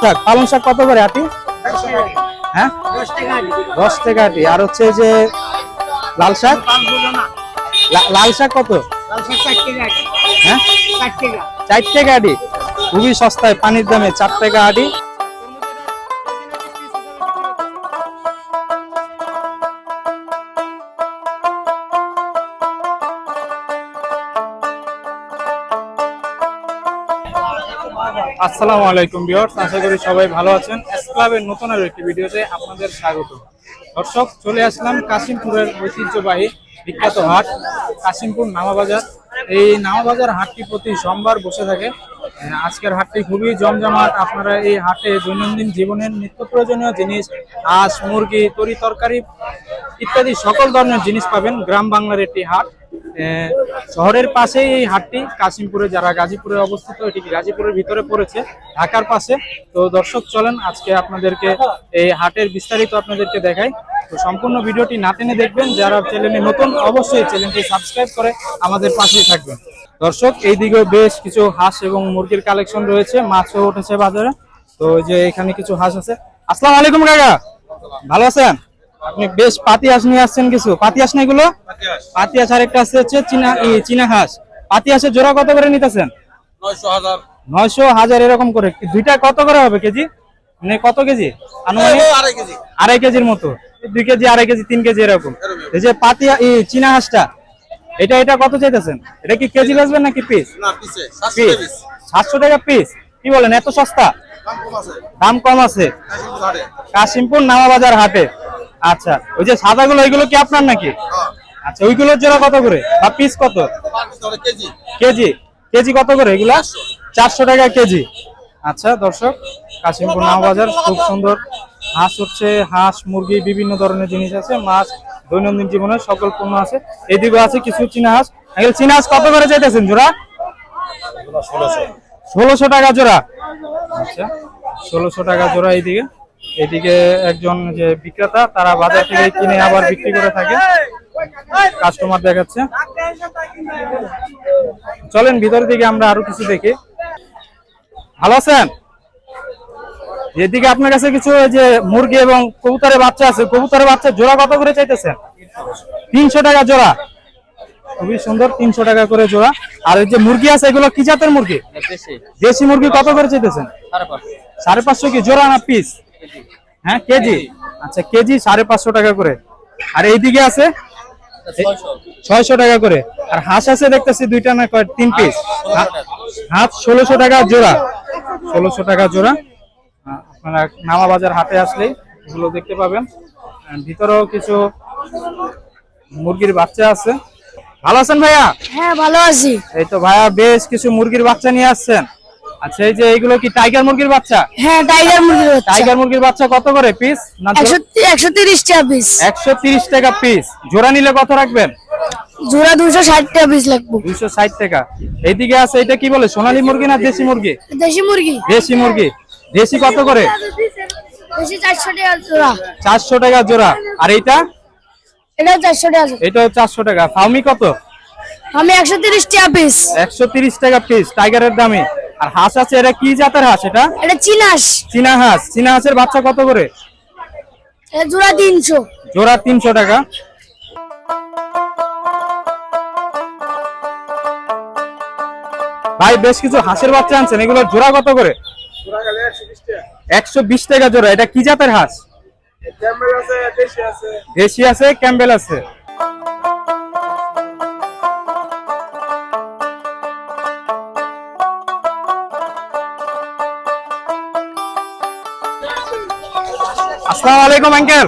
শাক পালং শাক কত করে আটি? হ্যাঁ? দশ টাকা আটি। আর হচ্ছে যে লাল শাক? লাল শাক কত? হ্যাঁ? চার টাকা আটি। খুবই সস্তায়, পানির দামে চার টাকা আটি। আসসালামু আলাইকুম ভিউয়ার্স, আশা করি সবাই ভালো আছেন। এস ক্লাবের নতুন আরও একটি ভিডিওতে আপনাদের স্বাগত। দর্শক, চলে আসলাম কাশিমপুরের ঐতিহ্যবাহী বিখ্যাত হাট, কাশিমপুর নামাবাজার এই নামাবাজার হাটটি প্রতি সোমবার বসে থাকে। আজকের হাটটি খুবই জমজমাট। আপনারা এই হাটে দৈনন্দিন জীবনের নিত্য প্রয়োজনীয় জিনিস, হাঁস, মুরগি, তরি তরকারি ইত্যাদি সকল ধরনের জিনিস পাবেন। গ্রাম বাংলার একটি হাট। শহরের পাশেই এই হাটটি, কাশিমপুরে যারা গাজীপুরে অবস্থিত, এটি গাজীপুরের ভিতরে পড়েছে, ঢাকার পাশে। তো দর্শক, চলেন আজকে আপনাদেরকে এই হাটের বিস্তারিত আপনাদেরকে দেখাই। তো সম্পূর্ণ ভিডিওটি না টেনে দেখবেন, যারা চ্যানেলে নতুন, অবশ্যই চ্যানেলটি সাবস্ক্রাইব করে আমাদের পাশেই থাকবেন। দর্শক এই দিকেও বেশ কিছু হাঁস এবং মুরগির কালেকশন রয়েছে, মাছও উঠেছে বাজারে। তো যে এখানে কিছু হাঁস আছে। আসসালামু আলাইকুম কাকা। ভালো আছেন? আপনি বেশ পাতি হাঁস নিয়ে আসছেন কিছু? পাতি হাঁস না এগুলো? পাতি হাঁস। আরেকটা আছে হচ্ছে চীনা চীনা হাঁস। পাতি হাঁসের জোড়া কত করে নিতেছেন? নয়শো হাজার। এরকম করে। দুইটা কত করে হবে কেজি? মানে কত কেজি? আনুমানিক? আড়াই কেজির মতো। দুই কেজি আড়াই কেজি তিন কেজি এরকম। এই যে পাতি ই, চীনা হাঁসটা এটা এটা কত চাইতেছেন? এটা কি কেজি বেচবেন নাকি পিস পিস সাতশো টাকা পিস কি বলেন এত সস্তা? দাম কম আছে। কাশিমপুর নামাবাজার হাটে। আচ্ছা ওই যে সাদাগুলো ওইগুলো কি আপনার নাকি? হ্যাঁ। আচ্ছা ওইগুলোর জোড়া কত করে? বা পিস কত? কেজি। কেজি কত করে এগুলা? চারশো টাকা কেজি। আচ্ছা দর্শক কাশিমপুর নামবাজার খুব সুন্দর। হাঁস হচ্ছে হাঁস মুরগি বিভিন্ন ধরনের জিনিস আছে। মাছ দৈনন্দিন জীবনে সকল পণ্য আছে। এদিকে আছে কিছু চীনা হাঁস। চীনা হাঁস কত করে চাইতেছেন জোড়া? ষোলোশো টাকা জোড়া। আচ্ছা ষোলোশো টাকা জোড়া এইদিকে। এদিকে একজন যে বিক্রেতা তারা বাজার থেকে কিনে আবার বিক্রি করে থাকে। কাস্টমার দেখাচ্ছে। চলেন ভিতর দিকে আমরা আরও কিছু দেখি। ভালো আছেন? এদিকে আপনার কাছে কিছু যে মুরগি এবং কবুতরের বাচ্চা আছে। কবুতরের বাচ্চা জোড়া কত করে চাইতেছেন? তিনশো টাকা জোড়া। খুবই সুন্দর তিনশো টাকা করে জোড়া। আর ওই যে মুরগি আছে এগুলো কি জাতের মুরগি? দেশি। মুরগি কত করে চাইতেছেন? সাড়ে পাঁচশো কি? জোড়া না পিস? হ্যাঁ কেজি? আচ্ছা কেজি সাড়ে পাঁচশো টাকা করে। আর এইদিকে আছে? ছয়শো। টাকা করে। আর হাঁস আছে দেখতেছি দুইটা না কয় তিন পিস হাঁস ষোলোশো টাকা জোড়া। ষোলোশো টাকা জোড়া। আহ, নামা বাজার হাটে আসলেই এগুলো দেখতে পাবেন। ভিতরেও কিছু মুরগির বাচ্চা আছে। ভালো আছেন ভাইয়া? হ্যাঁ ভালো আছি। এই তো ভাইয়া বেশ কিছু মুরগির বাচ্চা নিয়ে আসছেন। আচ্ছা এই যে এইগুলো কি টাইগার মুরগির বাচ্চা? হ্যাঁ টাইগার মুরগির বাচ্চা। টাইগার মুরগির বাচ্চা কত করে পিস না একশো একশো তিরিশ টাকা পিস একশো তিরিশ টাকা পিস জোড়া নিলে কত রাখবেন? জোড়া দুশো ষাট টাকা পিস লাগবে। দুইশো ষাট টাকা। এইদিকে আছে এটা কি বলে সোনালী মুরগি না দেশি মুরগি? দেশি মুরগি। দেশি মুরগি। দেশি কত করে? দেশি চারশো টাকা জোড়া। চারশো টাকা জোড়া। আর এইটা? এটাও চারশো টাকা জোড়া। এটাও চারশো টাকা। ফাউমি কত? আমি একশো তিরিশ টাকা পিস একশো তিরিশ টাকা পিস টাইগারের দামে আর হাঁস আছে এটা কি জাতের হাঁস এটা? এটা চিনাস চীনা হাঁস। চীনা হাঁসের বাচ্চা কত করে? এটা জোড়া তিনশো। জোড়া তিনশো টাকা। ভাই বেশ কিছু হাঁসের বাচ্চা আনছেন। এগুলো জোড়া কত করে? একশো বিশ টাকা জোড়া। এটা কি জাতের হাঁস? দেশি আছে ক্যাম্বেল আছে। আসসালামু আলাইকুম, আঙ্কেল।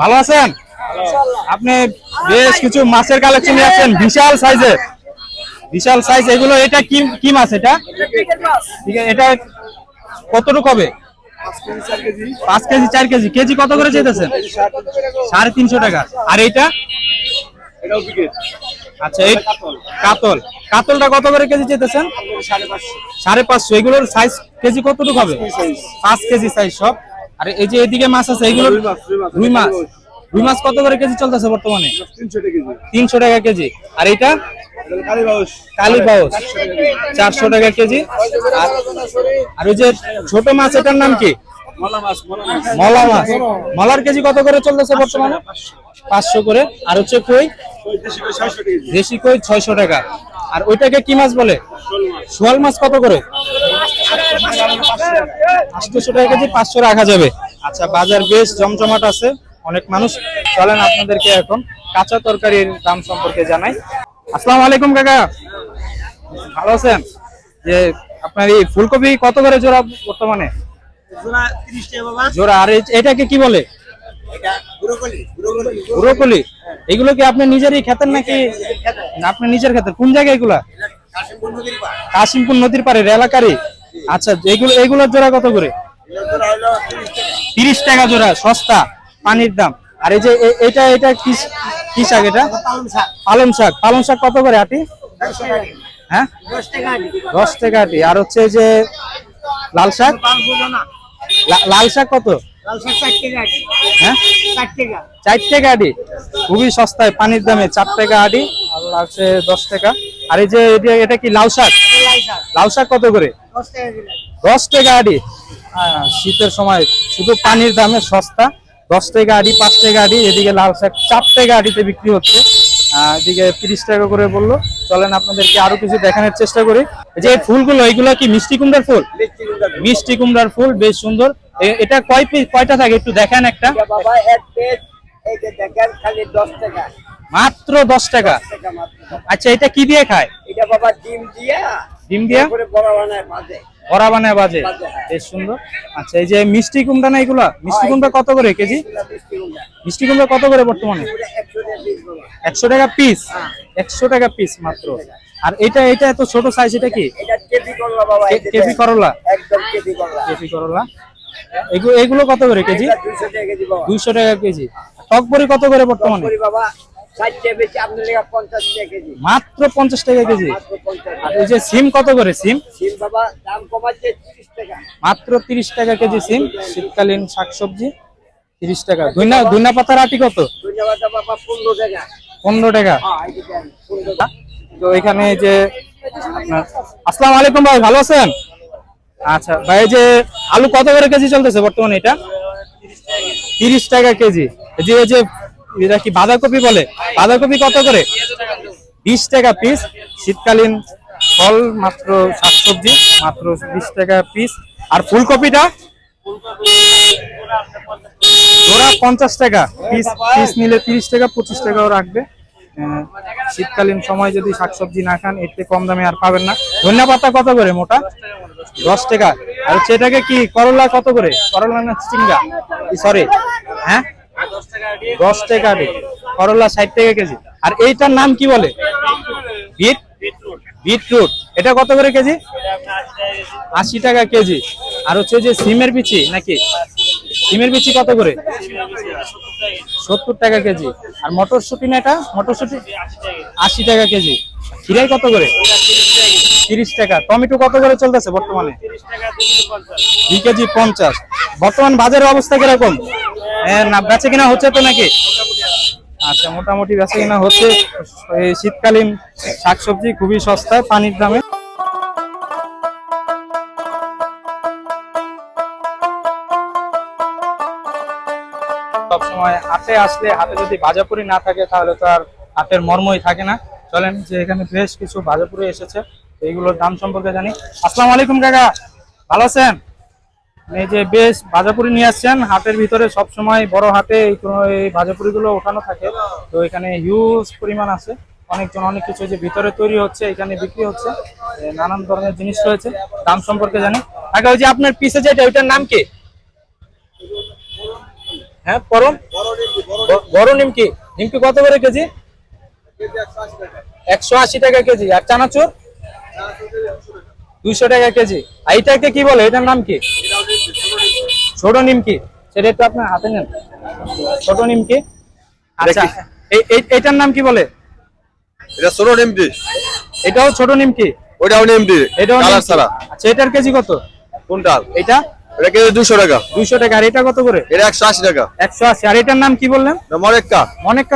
ভালো আছেন? আপনি বেশ কিছু মাছের কালেকশন নিয়ে আসছেন, বিশাল সাইজের বিশাল সাইজ, এগুলো, এটা কি কি মাছ এটা? এটা কতটুকু হবে? পাঁচ কেজি, চার কেজি। কেজি কত করে চেয়েছেন সাড়ে তিনশো টাকা। আর এইটা? আচ্ছা এই কাতল। কাতলটা কত করে কেজি চেতেছেন সাড়ে পাঁচশো। এগুলোর সাইজ কেজি কতটুকু হবে? পাঁচ কেজি সাইজ সব। আর এই যে এদিকে মাছ আছে এগুলো রুই মাছ রুই মাছ কত করে কেজি চলতেছে বর্তমানে? তিনশো টাকা কেজি। আর এটা কালী পাউস চারশো টাকা কেজি। আর ওই যে ছোট মাছ এটার নাম কি? মলা মাছ মলার কেজি কত করে চলতেছে বর্তমানে? পাঁচশো। করে। আর হচ্ছে কই? দেশি কই ছয়শো টাকা। আর ওইটাকে কি মাছ বলে? শোয়াল মাছ কত করে? আটশোশো টাকা কেজি পাঁচশো রাখা যাবে। আচ্ছা বাজার বেশ জমজমাট আছে। অনেক মানুষ চলেন আপনাদেরকে এখন কাঁচা তরকারির দাম সম্পর্কে জানাই। আসসালামু আলাইকুম কাকা। ভালো আছেন? যে আপনার এই ফুলকপি কত করে জোড়া বর্তমানে? জোড়া আর এটাকে কি বলে? ব্রোকলি। এগুলো কি আপনি নিজেরই খেতেন নাকি আপনি নিজের খেতেন? কোন জায়গায় এগুলা? কাশিমপুর নদীর পাড়ের এলাকারই? আচ্ছা এগুলো এগুলোর জোড়া কত করে? তিরিশ টাকা। জোড়া সস্তা পানির দাম। আর এই যে এটা এটা কি কি শাক এটা? পালং শাক। পালং শাক। কত করে আটি? হ্যাঁ? দশ টাকা আটি। আর হচ্ছে যে লাল শাক? লাল শাক কত? হ্যাঁ? চার টাকা। আডি। খুবই সস্তায় পানির দামে চার টাকা আডি আর আছে দশ টাকা। আর এই যে এটা- কি লাল শাক? লাল শাক। কত করে? দশ টাকা আডি। হ্যাঁ, শীতের সময় শুধু পানির দামে সস্তা। দশ টাকা আডি পাঁচ টাকা আডি এদিকে লাল শাক চার টাকা আডিতে বিক্রি হচ্ছে। এদিকে তিরিশ টাকা করে বলল। চলেন আপনাদেরকে আরও কিছু দেখানোর চেষ্টা করি। যে ফুলগুলো এগুলো কি মিষ্টি কুমড়ার ফুল? মিষ্টি কুমড়ার ফুল। বেশ সুন্দর। এটা কয় কয়টা থাকে? একটু দেখান একটা। বাবা এক পেজ এই যে দেখেন খালি দশ টাকা। মাত্র দশ টাকা? আচ্ছা এটা কি দিয়ে খায়? এটা বাবা ডিম দিয়া ডিম দিয়া? বড় বানায় বড়া বানায় বাজে। হ্যাঁ। বেশ সুন্দর। আচ্ছা এই যে মিষ্টি কুমড়া না এগুলা? মিষ্টি কুমড়া কত করে কেজি? মিষ্টি কুমড়া। কত করে বর্তমানে? একশো টাকা পিস একশো টাকা পিস পিস মাত্র। আর এটা এটা এত ছোট সাইজ এটা কি? কেজি করলা কেপি করলা? কেপি এগুলো কত করে কেজি? দুইশো টাকা কেজি বাবা। দুইশো টাকা কেজি। টক বড়ি কত করে বর্তমানে? মাত্র পঞ্চাশ টাকা কেজি? পঞ্চাশ আর এই যে সিম কত করে সিম? সিম বাবা দাম কমাচ্ছে তিরিশ টাকা। মাত্র তিরিশ টাকা কেজি সিম। শীতকালীন শাকসবজি তিরিশ টাকা। ধুইনা ধুইনা পাতার আটি কত? পনেরো টাকা। পনেরো টাকা। হ্যাঁ তো এখানে যে আপনার আসসালামু আলাইকুম ভাই ভালো আছেন? আচ্ছা ভাই এই যে আলু কত করে কেজি চলতেছে বর্তমানে এটা? তিরিশ টাকা কেজি। এই যে এই যে এটা কি বাঁধাকপি বলে? বাঁধাকপি কত করে? বিশ টাকা পিস শীতকালীন ফল মাত্র শাকসবজি মাত্র বিশ টাকা পিস আর ফুলকপিটা? ওরা পঞ্চাশ টাকা পিস পিস নিলে তিরিশ টাকা পঁচিশ টাকাও রাখবে। আহ, শীতকালীন সময় যদি শাকসবজি না খান এর কম দামে আর পাবেন না। ধনিয়া পাতা কত করে মোটা? দশ টাকা। আর সেটাকে কি করলা কত করে? করলা না চিংড়া সরি হ্যাঁ? দশ টাকা। করলা ষাট টাকা কেজি। আর এইটার নাম কি বলে? বিট? বিটরুট। এটা কত করে কেজি? আশি টাকা কেজি। আর হচ্ছে যে সিমের বিচি নাকি? সিমের বিচি কত করে? সত্তর টাকা কেজি। আর মটরশুটি না এটা? মটরশুটি? আশি টাকা কেজি। খিরাই কত করে? তিরিশ টাকা। টমেটো কত করে চলতেছে বর্তমানে? দুই কেজি পঞ্চাশ। বর্তমান বাজারের অবস্থা কীরকম? না, বেচে কিনা হচ্ছে তো নাকি? আচ্ছা মোটামুটি বেচে কিনা হচ্ছে। শীতকালীন শাকসবজি খুবই সস্তায় পানির দামে। সবসময় হাতে আসলে হাতে যদি ভাজাপুরি না থাকে, তাহলে তো আর হাতের মর্মই থাকে না। চলেন, যে এখানে বেশ কিছু ভাজাপুরি এসেছে এইগুলোর দাম সম্পর্কে জানি। আসসালামু আলাইকুম, কাকা। ভালো আছেন? এই যে বেশ ভাজাপুরি নিয়ে আসছেন হাটের ভিতরে সব সময় বড় হাটে এই কোনো- এই ভাজাপুরি গুলো ওঠানো থাকে। তো এখানে হিউজ পরিমাণ আছে। অনেকজন অনেক কিছু যে ভিতরে তৈরি হচ্ছে, এখানে বিক্রি হচ্ছে। নানান ধরনের জিনিস রয়েছে, দাম সম্পর্কে জানি। আগে ওই যে আপনার পিসে যেটা, ওইটার নাম কি? হ্যাঁ পরম? বড় নিমকি নিমকি কত করে কেজি? একশো আশি টাকা কেজি। আর চানাচুর? দুইশো টাকা কেজি। আর এটাকে কি বলে? এটার নাম কি? ছোট নিমকি। সেটা একটু আপনার হাতে নেন। ছোট নিমকি। আচ্ছা এইটার নাম কি বলে? এটা ছোট নিমটি এটাও ছোট নিমকি? ওইটাও নিমটি এটাও কালার নিমকি। আচ্ছা এটার কেজি কত? কোনটা এটা? এটা কেজি দুশো টাকা। দুইশো টাকা। আর এটা কত করে? এটা একশো আশি টাকা। একশো আশি। আর এটার নাম কি বললেন?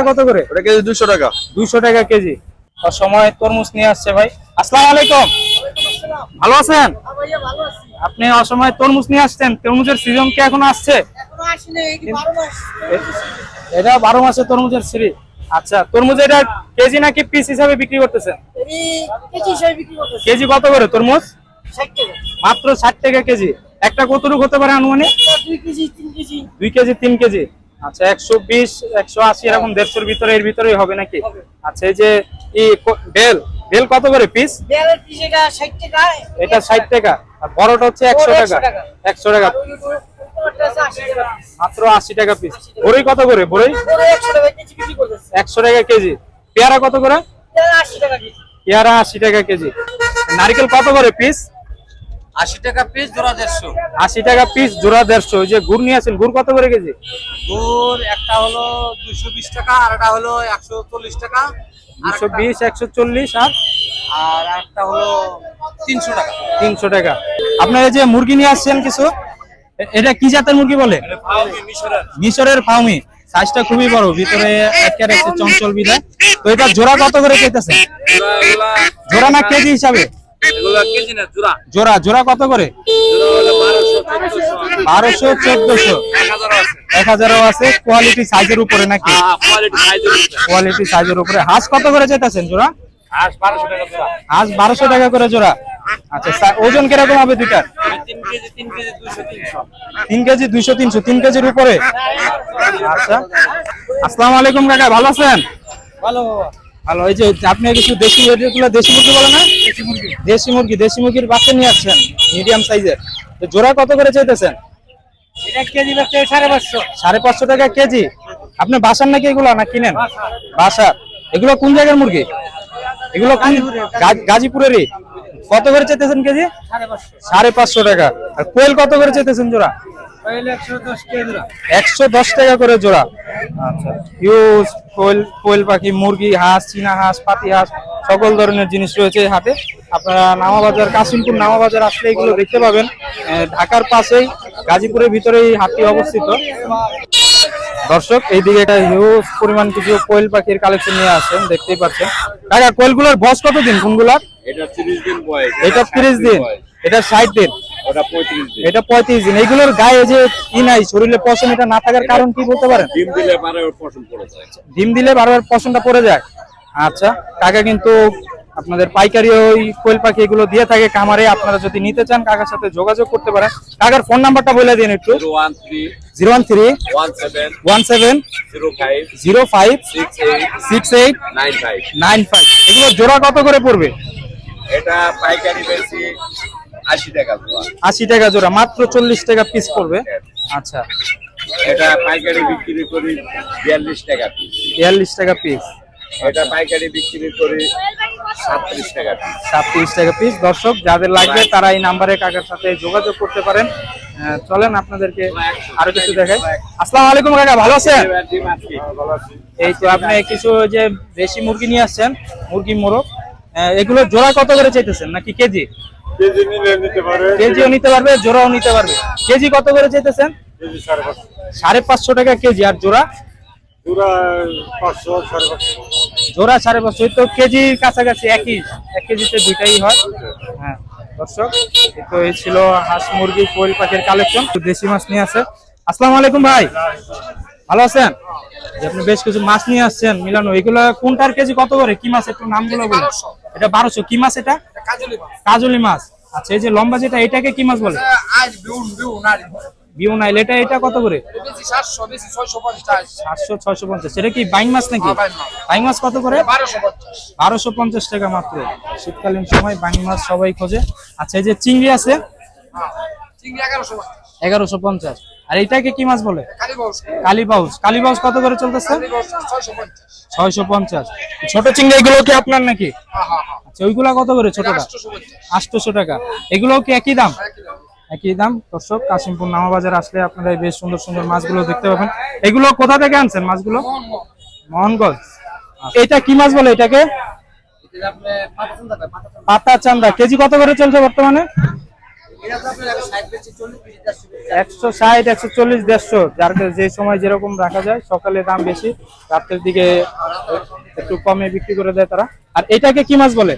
কত করে? ওটা কেজি দুশো টাকা। দুইশো টাকা কেজি। আর সময় তরমুজ নিয়ে আসছে ভাই। আসসালামু আলাইকুম। ভালো আছেন? আপনি অসময় তরমুজ নিয়ে আসছেন। তরমুজের সিজন কি এখন আসছে? এটা বারো মাসে তরমুজের সিরি আচ্ছা তরমুজ এটা কেজি নাকি পিস হিসাবে বিক্রি করতেছেন কেজি কত করে তরমুজ? মাত্র ষাট টাকা কেজি। একটা কতটুকু হতে পারে আনুমানিক? দুই কেজি তিন কেজি। আচ্ছা একশো বিশ একশো আশি এরকম দেড়শোর ভিতরে এর ভিতরেই হবে নাকি? আচ্ছা এই যে বেল। বেল কত করে পিস? এটা ষাট টাকা। এটা 60 টাকা। আর বড়টা হচ্ছে একশো টাকা। একশো টাকা। মাত্র আশি টাকা পিস বড়ই কত করে? বড়ই? একশো টাকা কেজি পেয়ারা কত করে? পেয়ারা 80 টাকা কেজি। পেয়ারা 80 টাকা কেজি। নারকেল কত করে পিস আশি টাকা পিস জোড়া দেড়শো। আশি টাকা পিস জোড়া দেড়শো। ওই যে গুড় নিয়ে আসেন গুড় কত করে কেজি? গুড় একটা হলো দুশো বিশ টাকা আর একটা হলো একশো চল্লিশ টাকা আর দুশো একটা- বিশ একশো চল্লিশ আর? আর একটা হলো তিনশো টাকা। তিনশো টাকা। আপনার এই যে মুরগি নিয়ে আসছেন কিছু এটা কি জাতের মুরগি বলে? মিশরের। ফাউমি। সাইজটা খুবই বড় ভিতরে একটা চঞ্চল বিদায় তো এটা জোড়া কত করে চাইতেছে জোড়া না কেজি হিসাবে? জোড়া? জোড়া কত করে? বারোশো চোদ্দশো। এক হাজারও আছে। কোয়ালিটি সাইজের উপরে নাকি? কোয়ালিটি সাইজের উপরে। হাঁস কত করে চাইতেছেন জোড়া? হাঁস বারোশো টাকা করে জোড়া। আচ্ছা ওজন কীরকম হবে দুইটার? তিন কেজি দুইশো তিনশো। তিন কেজির উপরে? আচ্ছা। আসসালামু আলাইকুম কাকা ভালো আছেন? ভালো ভালো। এই যে আপনি কিছু দেশি এগুলো দেশি মুরগি বলে না? দেশি মুরগি। দেশি মুরগির বাচ্চা নিয়ে আসছেন মিডিয়াম সাইজের তো জোড়া কত করে চাইতেছেন? এটা কেজি বাচ্চা সাড়ে পাঁচশো। সাড়ে পাঁচশো টাকা কেজি? আপনি বাসার নাকি এগুলো না কিনেন? বাসার। এগুলো কোন জায়গার মুরগি? এগুলো কোন গাজীপুরেরই। কত করে চাইতেছেন কেজি? সাড়ে পাঁচশো টাকা। আর কোয়েল কত করে চাইতেছেন জোড়া? একশো দশ টাকা করে জোড়া। আচ্ছা। হিউজ কোয়েল কোয়েল পাখি মুরগি হাঁস চীনা হাঁস পাতি হাঁস সকল ধরনের জিনিস রয়েছে এই হাটে। আপনারা নামাবাজার কাশিমপুর নামাবাজার আসলে এগুলো দেখতে পাবেন। আহ, ঢাকার পাশেই গাজীপুরের ভিতরে এই হাটটি অবস্থিত। দর্শক এইদিকে একটা হিউজ পরিমাণ কিছু কোয়েল পাখির কালেকশন নিয়ে আসছেন দেখতেই পাচ্ছেন। কাকা কোয়েলগুলোর বয়স কত দিন কোনগুলার? এটা তিরিশ দিন এটা তিরিশ দিন। এটা ষাট দিন। এটা পঁয়ত্রিশ দিন। এইগুলোর গায়ে যে ই নাই শরীরে পশম এটা না থাকার কারণ কি বলতে পারেন? ডিম দিলে পারে ওর পড়ে যায়। ডিম দিলে বারবার পশমটা পড়ে যায়। আচ্ছা কাকা কিন্তু আপনাদের পাইকারি ওই কোয়েল পাখি এগুলো দিয়ে থাকে কামারে আপনারা যদি নিতে চান কাকার সাথে যোগাযোগ করতে পারেন। কাকার ফোন নাম্বারটা বলে দিন একটু। Zero one three one seven zero five six eight nine five. এগুলো জোড়া কত করে পড়বে? এটা পাইকারি বেশি আশি টাকা জোড়া। আশি টাকা জোড়া মাত্র চল্লিশ টাকা পিস পড়বে। আচ্ছা। এটা পাইকারি বিক্রি করি বিয়াল্লিশ টাকা পিস বিয়াল্লিশ টাকা পিস এটা পাইকারি বিক্রি করি সাতত্রিশ টাকা পিস সাতত্রিশ টাকা পিস দর্শক যাদের লাগবে তারা এই নাম্বারে কাকার সাথে যোগাযোগ করতে পারেন। চলেন আপনাদেরকে আরও কিছু দেখাই। আসসালামু আলাইকুম কাকা ভালো আছেন? এই তো আপনি কিছু যে দেশি মুরগি নিয়ে আসছেন মুরগি। মোরগ এগুলো জোড়া কত করে চাইতেছেন নাকি কেজি? কেজি নিলে নিতে পারে কেজিও নিতে পারবে জোড়াও নিতে পারবে। কেজি কত করে চাইতেছেন? কেজি সাড়ে পাঁচশো। টাকা কেজি আর জোড়া? পুরা পাঁচশো সাড়ে পাঁচশো। জোড়া সাড়ে পাঁচশো। এই তো কেজির কাছাকাছি একই এক কেজিতে দুইটাই হয়। হ্যাঁ দর্শক তো এই ছিল হাঁস মুরগি কোয়েল পাখির কালেকশন দেশি মাছ নিয়ে আছে আসসালামু আলাইকুম ভাই। ভালো আছেন? আপনি বেশ কিছু মাছ নিয়ে আসছেন মিলানো এগুলো কোনটার কেজি কত করে? কি মাছ একটু নামগুলো বলুন। এটা বারোশো। কি মাছ এটা? কাজলি মাছ। আচ্ছা এই যে লম্বা যেটা এটাকে কি মাছ বলে? বিউন এটা এটা কত করে? সাতশো ছয়শো পঞ্চাশ। এটা কি বাইং মাছ নাকি? হ্যাঁ, বাইং মাছ। কত করে? বারোশো পঞ্চাশ। টাকা মাত্র। শীতকালীন সময় বাঙি মাছ সবাই খোঁজে। আচ্ছা এই যে চিংড়ি আছে? হ্যাঁ চিংড়ি এগারোশো পঞ্চাশ। এগারোশো পঞ্চাশ। আর এটাকে কি মাছ বলে? কালী বাউস কালীবাউস কালীবাউস কত করে চলতেছে? ছয়শো পঞ্চাশ। ছোট চিংড়ি এগুলো কি আপনার নাকি? আচ্ছা ওইগুলা কত করে ছোটটা? আটশোশো টাকা। এগুলো কি একই দাম? একই দাম। দর্শক কাশিমপুর নামাবাজার আসলে আপনারা বেশ সুন্দর সুন্দর মাছগুলো দেখতে পাবেন। এগুলো কোথা থেকে আনছেন মাছগুলো? মোহন মোহন মোহনগঞ্জ। এটা কি মাছ বলে এটাকে? পাতা চান্দা কেজি কত করে চলছে বর্তমানে? একশো ষাট একশো চল্লিশ দেড়শো। যার যে সময় যেরকম রাখা যায় সকালে দাম বেশি রাতের দিকে একটু কমে বিক্রি করে দেয় তারা। আর এটাকে কি মাছ বলে?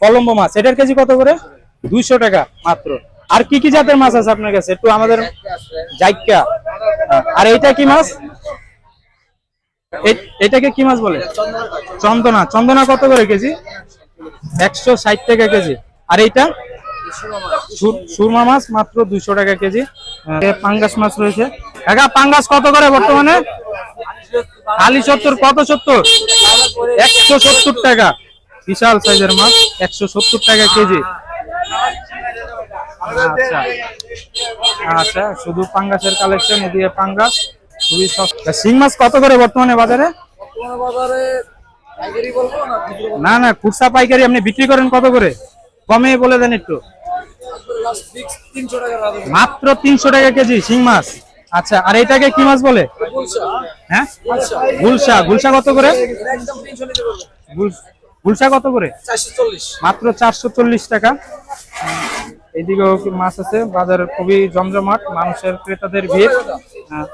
কলম্বো মাছ। এটার কেজি কত করে? দুইশো টাকা মাত্র। আর কি কি জাতের মাছ আছে আপনার কাছে? একটু আমাদের জাইকা আর এইটা কি মাছ? এটাকে কি মাছ বলে? চন্দনা। চন্দনা কত করে কেজি? একশো ষাট টাকা কেজি। আর এইটা? সুরমা মাছ মাত্র দুইশো টাকা কেজি। পাঙ্গাস মাছ রয়েছে। কাকা পাঙ্গাস কত করে বর্তমানে? আলি সত্তর কত সত্তর? একশো সত্তর টাকা। বিশাল সাইজের মাছ একশো সত্তর টাকা কেজি। আচ্ছা। আচ্ছা শুধু পাঙ্গাসের কালেকশন এদিকে পাঙ্গাস খুবই সস্তা। শিং মাছ কত করে বর্তমানে বাজারে? না না খুচরা পাইকারি আপনি বিক্রি করেন কত করে? কমে বলে দেন একটু। মাত্র তিনশো টাকা কেজি, শিং মাছ। আচ্ছা আর এটাকে কি মাছ বলে? হ্যাঁ? গুলশা। গুলশা কত করে? গুল- গুলশা কত করে? মাত্র চারশো চল্লিশ টাকা। এদিকেও কি মাছ আছে? বাজার খুবই জমজমাট, মানুষের ক্রেতাদের ভিড়। হ্যাঁ।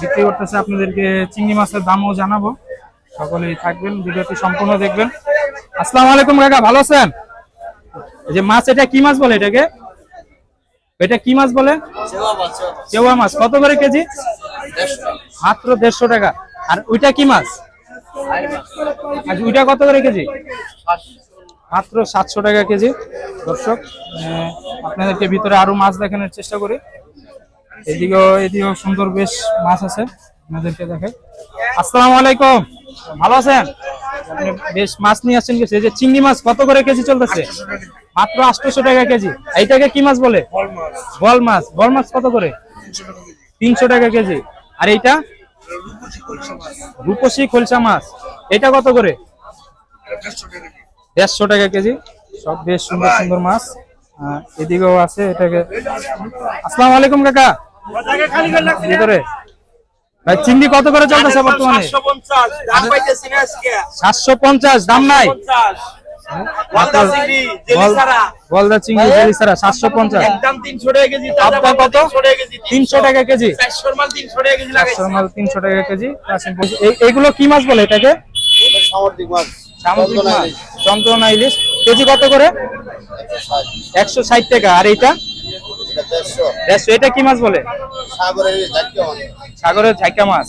বিক্রি করতেছে আপনাদেরকে চিংড়ি মাছের দামও জানাব। সকলেই থাকবেন, ভিডিওটি সম্পূর্ণ দেখবেন। আসসালামু আলাইকুম কাকা, ভালো আছেন? যে মাছ এটা কি মাছ বলে এটাকে? এটা কি মাছ বলে? চেওয়া মাছ কত করে কেজি? মাত্র দেড়শো টাকা। আর ওইটা কি মাছ? আচ্ছা ওইটা কত করে কেজি? মাত্র সাতশো টাকা কেজি। দর্শক আপনাদেরকে ভিতরে আরও মাছ দেখানোর চেষ্টা করি। এদিকেও এদিকেও সুন্দর বেশ মাছ আছে। আপনাদেরকে দেখে। আসসালামু আলাইকুম। ভালো আছেন? বেশ মাছ নিয়ে আসছেন কিছু যে চিংড়ি মাছ কত করে কেজি চলতেছে? মাত্র আটশোশো টাকা কেজি। এইটাকে কি মাছ বলে? বল মাছ। বল মাছ। কত করে? তিনশো টাকা কেজি। আর এইটা? রূপসী খোলসা মাছ। এটা কত করে? দেড়শো টাকা কেজি। সব বেশ সুন্দর সুন্দর মাছ। এদিকেও আছে এটাকে। আসসালামু আলাইকুম কাকা। ভিতরে। ভাই চিংড়ি কত করে চলতেছে বর্তমানে? সাতশো পঞ্চাশ দাম নাই? বল- বলদা চিংড়ি জেলি ছাড়া সাতশো পঞ্চাশ। আপনার কত? তিনশো টাকা কেজি চারশোর মাল তিনশো টাকা কেজি এই- এইগুলো কি মাছ বলে এটাকে? সামুদ্রিক মাছ। চন্দ্রনা ইলিশ। কেজি কত করে? একশো ষাট টাকা। আর এইটা? দেড়শো এটা কি মাছ বলে? সাগরের ঝাইকা মাছ।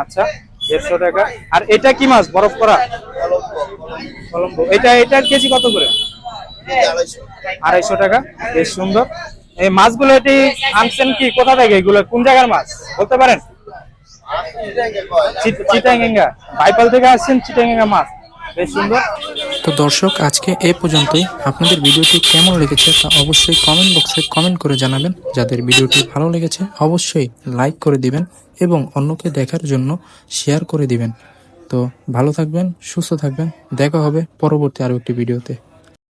আচ্ছা দেড়শো টাকা। আর এটা কি মাছ বরফ করা? কলম্বো এটা এটার কেজি কত করে? আড়াইশো। টাকা বেশ সুন্দর। এই মাছগুলো এটি আনছেন কি? কোথা থেকে? এগুলো কোন জায়গার মাছ? বলতে পারেন? চিটাঙ্গা বাইপাল থেকে আসছেন চিটাঙ্গা মাছ। তো দর্শক, আজকে এ পর্যন্তই। আপনাদের ভিডিওটি কেমন লেগেছে তা অবশ্যই কমেন্ট বক্সে কমেন্ট করে জানাবেন। যাদের ভিডিওটি ভালো লেগেছে, অবশ্যই লাইক করে দিবেন এবং অন্যকে দেখার জন্য শেয়ার করে দিবেন। তো ভালো থাকবেন, সুস্থ থাকবেন। দেখা হবে পরবর্তী আরও একটি ভিডিওতে।